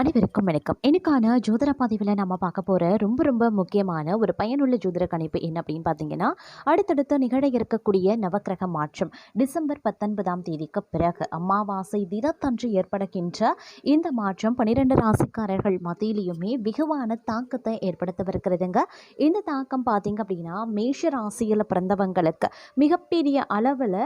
அனைவருக்கும் வணக்கம். எனக்கான ஜோதிட பதிவில் நம்ம பார்க்க போகிற ரொம்ப ரொம்ப முக்கியமான ஒரு பயனுள்ள ஜோதிட கணிப்பு என்ன அப்படின்னு பார்த்தீங்கன்னா அடுத்தடுத்து நிகழ இருக்கக்கூடிய நவக்கிரக மாற்றம். டிசம்பர் பத்தொன்பதாம் தேதிக்கு பிறகு அமாவாசை தினத்தன்று ஏற்படுகின்ற இந்த மாற்றம் பன்னிரெண்டு ராசிக்காரர்கள் மத்தியிலையுமே வெகுவான தாக்கத்தை ஏற்படுத்தவிருக்கிறதுங்க. இந்த தாக்கம் பார்த்தீங்க அப்படின்னா மேஷ ராசியில் பிறந்தவங்களுக்கு மிகப்பெரிய அளவில்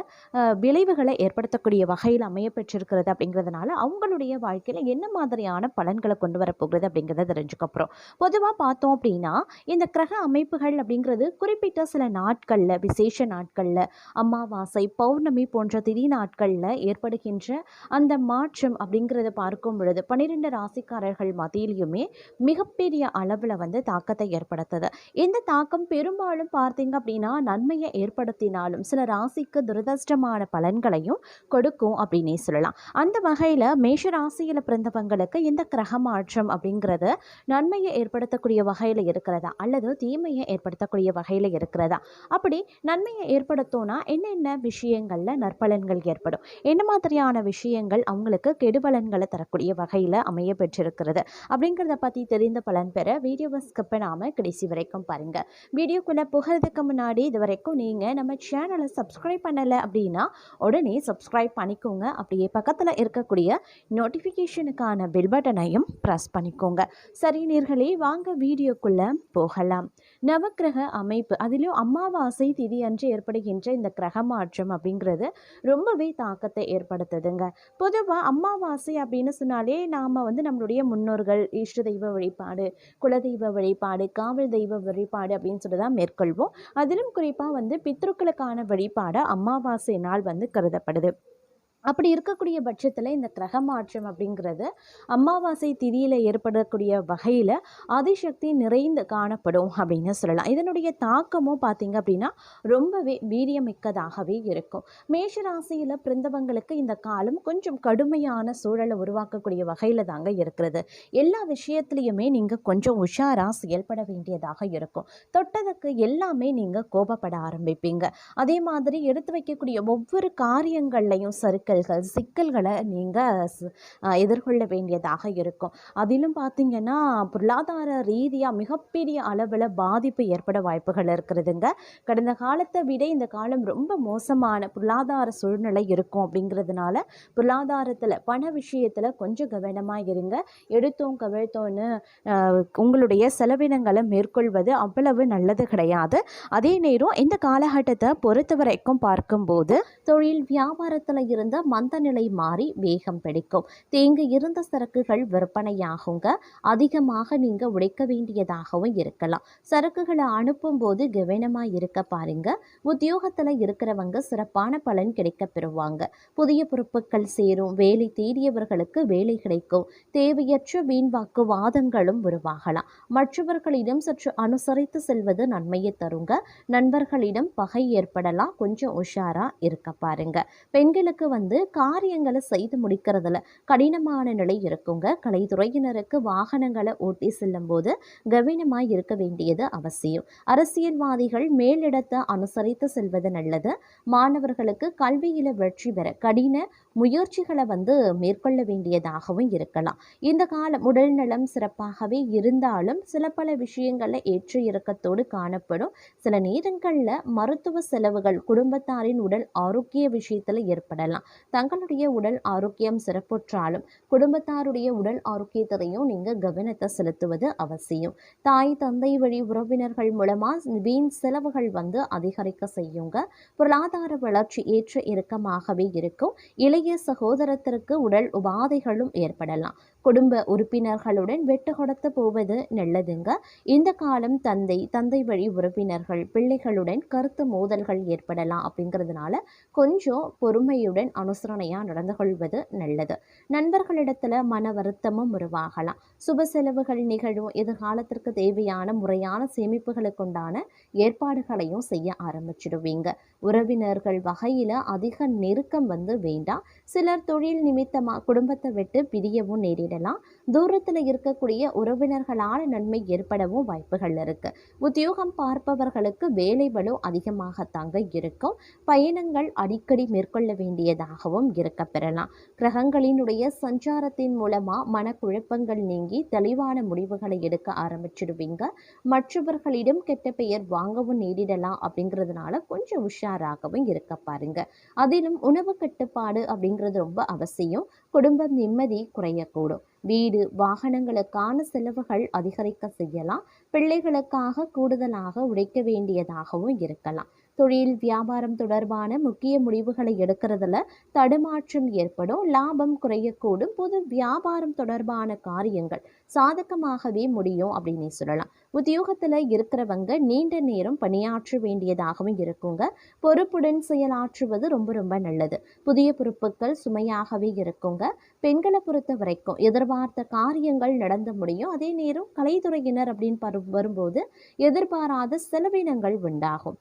விளைவுகளை ஏற்படுத்தக்கூடிய வகையில் அமைய பெற்றிருக்கிறது அப்படிங்கிறதுனால அவங்களுடைய வாழ்க்கையில் என்ன மாதிரியான பலன்களை கொண்டு வரப்போகிறது அப்படிங்கிறத தெரிஞ்சுக்கப்புறம் பொதுவாக பார்த்தோம் அப்படின்னா இந்த கிரக அமைப்புகள் அப்படிங்கிறது குறிப்பிட்ட சில நாட்களில் விசேஷ நாட்களில் அமாவாசை பௌர்ணமி போன்ற திதி நாட்களில் ஏற்படுகின்ற அந்த மாற்றம் அப்படிங்கிறத பார்க்கும் பொழுது பன்னிரெண்டு ராசிக்காரர்கள் மத்தியிலையுமே மிகப்பெரிய அளவில் வந்து தாக்கத்தை ஏற்படுத்துது. இந்த தாக்கம் பெரும்பாலும் பார்த்தீங்க அப்படின்னா நன்மையை ஏற்படுத்தினாலும் சில ராசிக்கு துரதிருஷ்டமான பலன்களையும் கொடுக்கும் அப்படின்னே சொல்லலாம். அந்த வகையில் மேஷ ராசியில் பிறந்தவங்களுக்கு இந்த கிரக மாற்றம் அப்படிங்கிறது நன்மையை ஏற்படுத்தக்கூடிய வகையில் இருக்கிறதா? அல்லது தீமையை ஏற்படுத்தக்கூடிய வகையில் இருக்கிறதா? அப்படி நன்மையை ஏற்படுத்தோன்னா என்னென்ன விஷயங்களில் நற்பலன்கள் ஏற்படும்? என்ன மாதிரியான விஷயங்கள் அவங்களுக்கு கெடுபலன்களை தரக்கூடிய வகையில் அமைய பெற்றிருக்கிறது? அப்படிங்கிறத பற்றி தெரிந்த பலன் பெற வீடியோவை ஸ்கிப் பண்ணாமல் கடைசி வரைக்கும் பாருங்கள் வீடியோக்குள்ளே புகிறதுக்கு முன்னாடி இது வரைக்கும் நீங்கள் நம்ம சேனலை சப்ஸ்கிரைப் பண்ணலை அப்படின்னா உடனே சப்ஸ்கிரைப் பண்ணிக்கோங்க. அப்படியே பக்கத்தில் இருக்கக்கூடிய நோட்டிஃபிகேஷனுக்கான பெல் பட்டனையும் ப்ரெஸ் பண்ணிக்கோங்க. சரி நேர்களே வாங்க வீடியோக்குள்ளே போகலாம். நவக்கிரக அமைப்பு அதிலும் அமாவாசை திதி அன்று ஏற்படுகின்ற இந்த கிரக மாற்றம் அப்படிங்கிறது ரொம்பவே தாக்கத்தை ஏற்படுத்துதுங்க. பொதுவாக அமாவாசை அப்படின்னு சொன்னாலே நாம் வந்து நம்மளுடைய முன்னோர்கள் இஷ்ட தெய்வ வழிபாடு குலதெய்வ வழிபாடு காவல் தெய்வ வழிபாடு அப்படின்னு சொல்லி தான் மேற்கொள்வோம். அதிலும் குறிப்பாக வந்து பித்ருக்களுக்கான வழிபாடு அமாவாசை நாள் வந்து கருதப்படுது. அப்படி இருக்கக்கூடிய பட்சத்தில் இந்த கிரக மாற்றம் அப்படிங்கிறது அமாவாசை திதியில் ஏற்படக்கூடிய வகையில் அதிசக்தி நிறைந்து காணப்படும் அப்படின்னு சொல்லலாம். இதனுடைய தாக்கமும் பார்த்திங்க அப்படின்னா ரொம்பவே வீரியமிக்கதாகவே இருக்கும். மேஷ ராசியில் பிறந்தவங்களுக்கு இந்த காலம் கொஞ்சம் கடுமையான சூழலை உருவாக்கக்கூடிய வகையில் தாங்க இருக்கிறது. எல்லா விஷயத்துலையுமே நீங்கள் கொஞ்சம் உஷாராக செயல்பட வேண்டியதாக இருக்கும். தொட்டதுக்கு எல்லாமே நீங்கள் கோபப்பட ஆரம்பிப்பீங்க. அதே மாதிரி எடுத்து வைக்கக்கூடிய ஒவ்வொரு காரியங்கள்லையும் சறுக்க சிக்கல்கள் சிக்கல்களை நீங்கள் எதிர்கொள்ள வேண்டியதாக இருக்கும். அதிலும் பார்த்திங்கன்னா பொருளாதார ரீதியாக மிகப்பெரிய அளவில் பாதிப்பு ஏற்பட வாய்ப்புகள் இருக்கிறதுங்க. கடந்த காலத்தை விட இந்த காலம் ரொம்ப மோசமான பொருளாதார சூழ்நிலை இருக்கும் அப்படிங்கிறதுனால பொருளாதாரத்தில் பண விஷயத்தில் கொஞ்சம் கவனமாக இருங்க. எடுத்தோம் கவிழ்த்தோன்னு உங்களுடைய செலவினங்களை மேற்கொள்வது அவ்வளவு நல்லது கிடையாது. அதே நேரம் இந்த காலகட்டத்தை பொறுத்த வரைக்கும் பார்க்கும்போது தொழில் வியாபாரத்தில் இருந்த மந்த நிலை மாறி வேகம் பிடிக்கும். தேங்க இருந்த சரக்குகள் விற்பனையாகுங்க. அதிகமாக நீங்கள் உடைக்க வேண்டியதாகவும் இருக்கலாம். சரக்குகளை அனுப்பும் போது கவனமாக இருக்க பாருங்க. உத்தியோகத்தில் இருக்கிறவங்க சிறப்பான பலன் கிடைக்க பெறுவாங்க. புதிய பொறுப்புகள் சேரும். வேலை தேடியவர்களுக்கு வேலை கிடைக்கும். தேவையற்ற வீண்வாக்கு வாதங்களும் உருவாகலாம். மற்றவர்களிடம் சற்று அனுசரித்து செல்வது நன்மையை தருங்க. நண்பர்களிடம் பகை ஏற்படலாம். கொஞ்சம் உஷாரா இருக்க பாருங்க. பெண்களுக்கு வந்து காரியங்களை செய்து முடிக்கிறதுல கடினமான நிலை இருக்குங்க. கலைத்துறையினருக்கு வாகனங்களை ஓட்டி செல்லும் போது கவனமாய் இருக்க வேண்டியது அவசியம். அரசியல்வாதிகள் மேலிடத்தை அனுசரித்து செல்வது நல்லது. மாணவர்களுக்கு கல்வியில வெற்றி பெற கடின முயற்சிகளை வந்து மேற்கொள்ள வேண்டியதாகவும் இருக்கலாம். இந்த காலம் உடல் நலம் சிறப்பாகவே இருந்தாலும் சில பல விஷயங்களில் ஏற்ற இறக்கத்தோடு காணப்படும். சில நேரங்களில் மருத்துவ செலவுகள் குடும்பத்தாரின் உடல் ஆரோக்கிய விஷயத்தில் ஏற்படலாம். தங்களுடைய உடல் ஆரோக்கியம் சிறப்புற்றாலும் குடும்பத்தாருடைய உடல் ஆரோக்கியத்தையும் நீங்கள் கவனத்தை செலுத்துவது அவசியம். தாய் தந்தை வழி உறவினர்கள் மூலமாக வீண் செலவுகள் வந்து அதிகரிக்க செய்யுங்க. பொருளாதார வளர்ச்சி ஏற்ற இறுக்கமாகவே இருக்கும். இளைய சகோதரத்திற்கு உடல் உபாதைகளும் ஏற்படலாம். குடும்ப உறுப்பினர்களுடன் வெட்டு கொடுத்து போவது நல்லதுங்க. இந்த காலம் தந்தை தந்தை வழி உறுப்பினர்கள் பிள்ளைகளுடன் கருத்து மோதல்கள் ஏற்படலாம் அப்படிங்கிறதுனால கொஞ்சம் பொறுமையுடன் அனு அனுசரணையாக நடந்து கொள்வது நல்லது. நண்பர்களிடத்தில் மன வருத்தமும் உருவாகலாம். சுப செலவுகள் நிகழும். எதிர்காலத்திற்கு தேவையான முறையான சேமிப்புகளுக்குண்டான ஏற்பாடுகளையும் செய்ய ஆரம்பிச்சிடுவீங்க. உறவினர்கள் வகையில் அதிக நெருக்கம் வந்து வேண்டாம். சிலர் தொழில் நிமித்தமாக குடும்பத்தை விட்டு பிரியவும் நேரிடலாம். தூரத்தில் இருக்கக்கூடிய உறவினர்களால் நன்மை ஏற்படவும் வாய்ப்புகள் இருக்கு. உத்தியோகம் பார்ப்பவர்களுக்கு வேலை வலு அதிகமாக தாங்க இருக்கும். பயணங்கள் அடிக்கடி மேற்கொள்ள வேண்டியதாகவும் இருக்க பெறலாம். கிரகங்களினுடைய சஞ்சாரத்தின் மூலமா மனக்குழப்பங்கள் நீங்கி தெளிவான முடிவுகளை எடுக்க ஆரம்பிச்சிடுவீங்க. மற்றவர்களிடம் கெட்ட பெயர் வாங்கவும் நேரிடலாம் அப்படிங்கிறதுனால கொஞ்சம் உஷாராகவும் இருக்க பாருங்க. அதிலும் உணவு கட்டுப்பாடு அப்படிங்கிறது ரொம்ப அவசியம். குடும்பம் நிம்மதி குறையக்கூடும். வீடு வாகனங்களுக்கான செலவுகள் அதிகரிக்க செய்யலாம். பிள்ளைகளுக்காக கூடுதலாக உழைக்க வேண்டியதாகவும் இருக்கலாம். தொழில் வியாபாரம் தொடர்பான முக்கிய முடிவுகளை எடுக்கிறதுல தடுமாற்றம் ஏற்படும் லாபம் குறையக்கூடும் பொது வியாபாரம் தொடர்பான காரியங்கள் சாதகமாகவே முடியும் அப்படின்னு சொல்லலாம். உத்தியோகத்தில் இருக்கிறவங்க நீண்ட நேரம் பணியாற்ற வேண்டியதாகவும் இருக்குங்க. பொறுப்புடன் செயலாற்றுவது ரொம்ப ரொம்ப நல்லது. புதிய பொறுப்புகள் சுமையாகவே இருக்குங்க. பெண்களை பொறுத்த வரைக்கும் எதிர்பார்த்த காரியங்கள் நடந்து முடியும். அதே நேரம் கலைத்துறையினர் அப்படின்னு வரும்போது எதிர்பாராத செலவினங்கள் உண்டாகும்.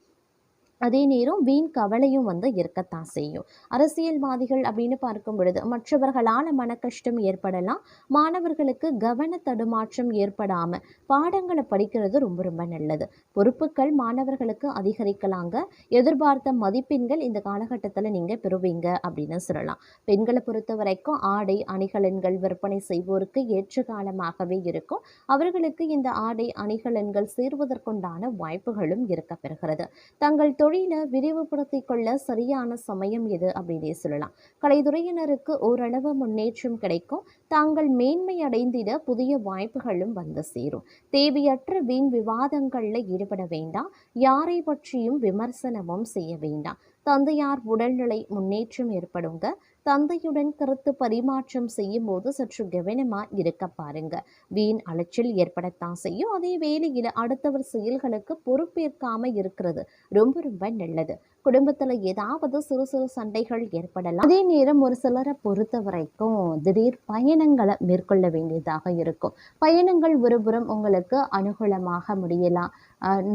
அதே நேரம் வீண் கவலையும் வந்து இருக்கத்தான் செய்யும். அரசியல்வாதிகள் அப்படின்னு பார்க்கும் பொழுது மற்றவர்களால் மன கஷ்டம் ஏற்படலாம். மாணவர்களுக்கு கவன தடுமாற்றம் ஏற்படாம பாடங்களை படிக்கிறது ரொம்ப ரொம்ப நல்லது. பொறுப்புகள் மாணவர்களுக்கு அதிகரிக்கலாங்க. எதிர்பார்த்த மதிப்பெண்கள் இந்த காலகட்டத்தில் நீங்கள் பெறுவீங்க அப்படின்னு சொல்லலாம். பெண்களை பொறுத்த வரைக்கும் ஆடை அணிகலன்கள் விற்பனை செய்வோருக்கு ஏற்ற காலமாகவே இருக்கும். அவர்களுக்கு இந்த ஆடை அணிகலன்கள் சேர்வதற்குண்டான வாய்ப்புகளும் இருக்க பெறுகிறது தங்கள் தொழிலை விரிவுபடுத்திக் கொள்ள சரியான சமயம் எது அப்படின்னே சொல்லலாம். கலைத்துறையினருக்கு ஓரளவு முன்னேற்றம் கிடைக்கும். தாங்கள் மேன்மை அடைந்திட புதிய வாய்ப்புகளும் வந்து சேரும். தேவையற்ற வீண் விவாதங்களில் ஈடுபட வேண்டாம். யாரை பற்றியும் விமர்சனமும் செய்ய வேண்டாம். தந்தையார் உடல்நிலை முன்னேற்றம் ஏற்படுங்க. தந்தையுடன் கருத்து பரிமாற்றம் செய்யும் போது சற்று கவனமா இருக்க பாருங்க. வீண் அலைச்சல் ஏற்படத்தான் செய்யும். அதே வேளையில் அடுத்தவர் செயல்களுக்கு பொறுப்பேற்காம இருக்கிறது ரொம்ப ரொம்ப நல்லது. குடும்பத்துல ஏதாவது சிறு சிறு சண்டைகள் ஏற்படலாம். அதே நேரம் ஒரு சிலரை பொறுத்த வரைக்கும் திடீர் பயணங்களை மேற்கொள்ள வேண்டியதாக இருக்கும். பயணங்கள் ஒருபுறம் உங்களுக்கு அனுகூலமாக முடியலாம்.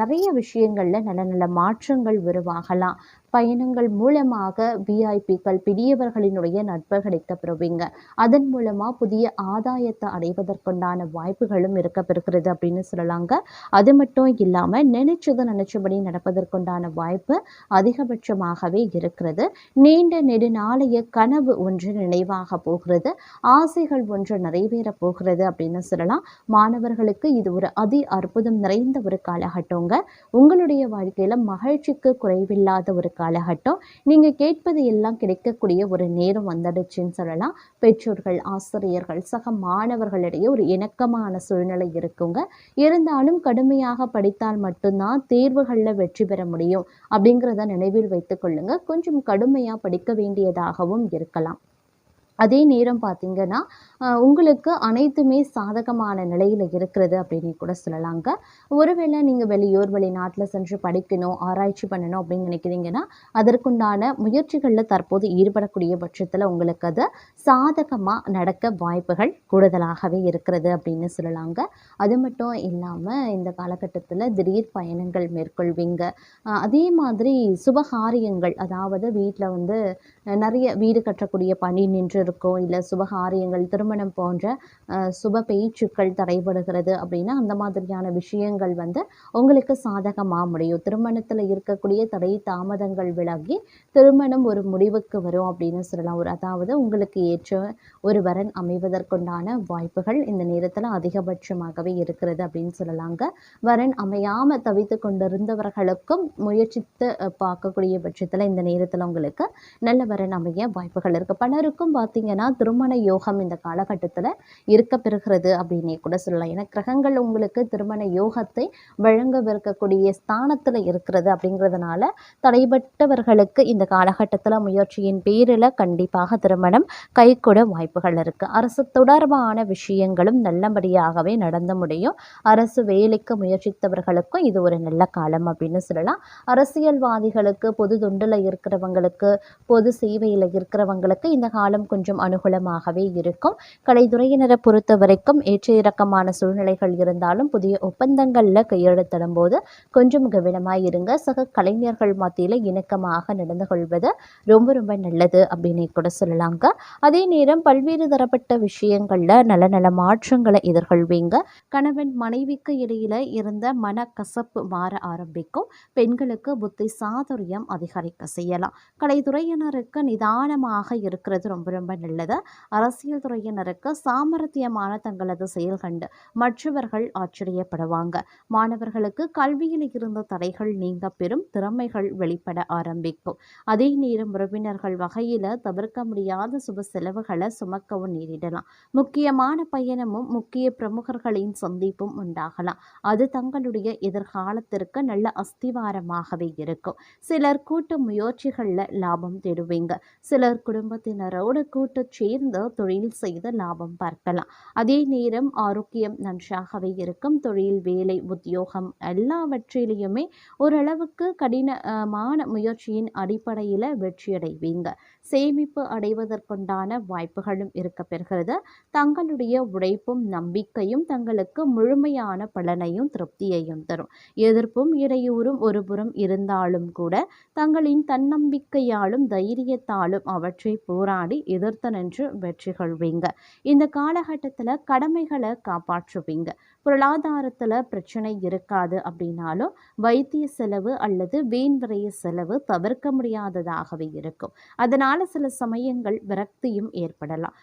நிறைய விஷயங்கள்ல நல்ல நல்ல மாற்றங்கள் உருவாகலாம். பயணங்கள் மூலமாக விஐபிக்கள் பெரியவர்களினுடைய நட்பு கிடைக்கப்பெறுவீங்க அதன் மூலமா புதிய ஆதாயத்தை அடைவதற்குண்டான வாய்ப்புகளும் இருக்கப்பெறுகிறது அப்படின்னு சொல்லலாங்க. அது மட்டும் இல்லாம நினைச்சது நினைச்சபடி நடப்பதற்குண்டான வாய்ப்பு அதிக அதிகபட்சமாகவே இருக்கிறது. நீண்ட நெடுநாளைய கனவு ஒன்று நினைவாக போகிறது. ஆசைகள் ஒன்று நிறைவேற போகிறது அப்படின்னு சொல்லலாம். மாணவர்களுக்கு இது ஒரு அதி அற்புதம் நிறைந்த ஒரு காலகட்டங்க. உங்களுடைய வாழ்க்கையில மகிழ்ச்சிக்கு குறைவில்லாத ஒரு காலகட்டம். நீங்க கேட்பது எல்லாம் கிடைக்கக்கூடிய ஒரு நேரம் வந்துடுச்சுன்னு சொல்லலாம். பெற்றோர்கள் ஆசிரியர்கள் சக மாணவர்களிடையே ஒரு இணக்கமான சூழ்நிலை இருக்குங்க. இருந்தாலும் கடுமையாக படித்தால் மட்டும்தான் தேர்வுகளில் வெற்றி பெற முடியும் அப்படிங்கிறத நினைவில் வைத்துக் கொள்ளுங்க. கொஞ்சம் கடுமையா படிக்க வேண்டியதாகவும் இருக்கலாம். அதே நேரம் பார்த்தீங்கன்னா உங்களுக்கு அனைத்துமே சாதகமான நிலையில் இருக்கிறது அப்படின்னு கூட சொல்லலாங்க. ஒருவேளை நீங்கள் வெளியூர் வெளிநாட்டில் சென்று படிக்கணும் ஆராய்ச்சி பண்ணணும் அப்படின்னு நினைக்கிறீங்கன்னா அதற்குண்டான முயற்சிகளில் தற்போது ஈடுபடக்கூடிய பட்சத்தில் உங்களுக்கு அது சாதகமாக நடக்க வாய்ப்புகள் கூடுதலாகவே இருக்கிறது அப்படின்னு சொல்லலாங்க. அது மட்டும் இல்லாமல் இந்த காலகட்டத்தில் திடீர் பயணங்கள் மேற்கொள்வீங்க. அதே மாதிரி சுபகாரியங்கள் அதாவது வீட்டில் வந்து நிறைய வீடு கட்டக்கூடிய பணி நின்று இருக்கோ இல்லை சுபகாரியங்கள் திருமணம் போன்ற சுப பேச்சுக்கள் தடைபடுகிறது அப்படின்னா அந்த மாதிரியான விஷயங்கள் வந்து உங்களுக்கு சாதகமாக முடியும். திருமணத்தில் இருக்கக்கூடிய தடை தாமதங்கள் விலகி திருமணம் ஒரு முடிவுக்கு வரும் அப்படின்னு சொல்லலாம். ஒரு அதாவது உங்களுக்கு ஏற்ற ஒரு வரன் அமைவதற்குண்டான வாய்ப்புகள் இந்த நேரத்தில் அதிகபட்சமாகவே இருக்கிறது அப்படின்னு சொல்லலாங்க. வரன் அமையாமல் தவித்து கொண்டிருந்தவர்களுக்கும் முயற்சித்து பார்க்கக்கூடிய பட்சத்தில் இந்த நேரத்தில் உங்களுக்கு நல்ல வரன் அமைய வாய்ப்புகள் இருக்கு. பலருக்கும் பார்த்து பார்த்தீங்கன்னா திருமண யோகம் இந்த காலகட்டத்தில் இருக்க பெறுகிறது அப்படின்னே கூட சொல்லலாம். ஏன்னா கிரகங்கள் உங்களுக்கு திருமண யோகத்தை வழங்கவிருக்கக்கூடிய ஸ்தானத்தில் இருக்கிறது அப்படிங்கிறதுனால தடைபட்டவர்களுக்கு இந்த காலகட்டத்தில் முயற்சியின் பேரில் கண்டிப்பாக திருமணம் கைகூட வாய்ப்புகள் இருக்குது அரசு தொடர்பான விஷயங்களும் நல்லபடியாகவே நடந்து முடியும். அரசு வேலைக்கு முயற்சித்தவர்களுக்கும் இது ஒரு நல்ல காலம் அப்படின்னு சொல்லலாம். அரசியல்வாதிகளுக்கு பொது தொண்டில் இருக்கிறவங்களுக்கு பொது சேவையில் இருக்கிறவங்களுக்கு இந்த காலம் கொஞ்சம் கொஞ்சம் அனுகூலமாகவே இருக்கும். கலைத்துறையினரை பொறுத்த வரைக்கும் ஏற்ற இறக்கமான சூழ்நிலைகள் இருந்தாலும் புதிய ஒப்பந்தங்களில் கையெழுத்திடும் போது கொஞ்சம் கவனமாக இருங்க. சக கலைஞர்கள் மத்தியில் இணக்கமாக நடந்து கொள்வது ரொம்ப ரொம்ப நல்லது அப்படின்னு கூட சொல்லலாங்க. அதே நேரம் பல்வேறு தரப்பட்ட விஷயங்களில் நல்ல நல்ல மாற்றங்களை எதிர்கொள்வீங்க. கணவன் மனைவிக்கு இடையில இருந்த மனக்கசப்பு மாற ஆரம்பிக்கும். பெண்களுக்கு புத்தி சாதுரியம் அதிகரிக்க செய்யலாம். கலைத்துறையினருக்கு நிதானமாக இருக்கிறது ரொம்ப ரொம்ப நல்லது. அரசியல் துறையினருக்கு சாமர்த்தியமான தங்களது செயல் கண்டு மற்றவர்கள் ஆச்சரியப்படுவாங்க. மாணவர்களுக்கு கல்வியில் இருந்த தடைகள் நீங்க பெறும் திறமைகள் வெளிப்பட ஆரம்பிக்கும். அதே நேரம் உறவினர்கள் வகையில தவிர்க்க முடியாத சுப செலவுகளை சுமக்கவும் நேரிடலாம். முக்கியமான பயணமும் முக்கிய பிரமுகர்களின் சந்திப்பும் உண்டாகலாம். அது தங்களுடைய எதிர்காலத்திற்கு நல்ல அஸ்திவாரமாகவே இருக்கும். சிலர் கூட்டு முயற்சிகளில் லாபம் தேடுவீங்க. சிலர் குடும்பத்தினரோடு கூட்டச் சேர்ந்து தொழில் செய்து லாபம் பார்க்கலாம். அதே நேரம் ஆரோக்கியம் நன்றாகவே இருக்கும். தொழில் வேலை உத்தியோகம் எல்லாவற்றிலையுமே ஓரளவுக்கு கடினமான முயற்சியின் அடிப்படையில் வெற்றியடைவீங்க. சேமிப்பு அடைவதற்குண்டான வாய்ப்புகளும் இருக்க பெறுகிறது. தங்களுடைய உழைப்பும் நம்பிக்கையும் தங்களுக்கு முழுமையான பலனையும் திருப்தியையும் தரும். எதிர்ப்பும் இடையூறும் ஒருபுறம் இருந்தாலும் கூட தங்களின் தன்னம்பிக்கையாலும் தைரியத்தாலும் அவற்றை போராடி எதிர் எதிர்த்து நின்று வெற்றி கொள்வீங்க. இந்த காலகட்டத்தில் கடமைகளை காப்பாற்றுவீங்க. பொருளாதாரத்தில் பிரச்சனை இருக்காது அப்படின்னாலும் வைத்திய செலவு அல்லது வீண் விரைய செலவு தவிர்க்க முடியாததாகவே இருக்கும். அதனால் சில சமயங்கள் விரக்தியும் ஏற்படலாம்.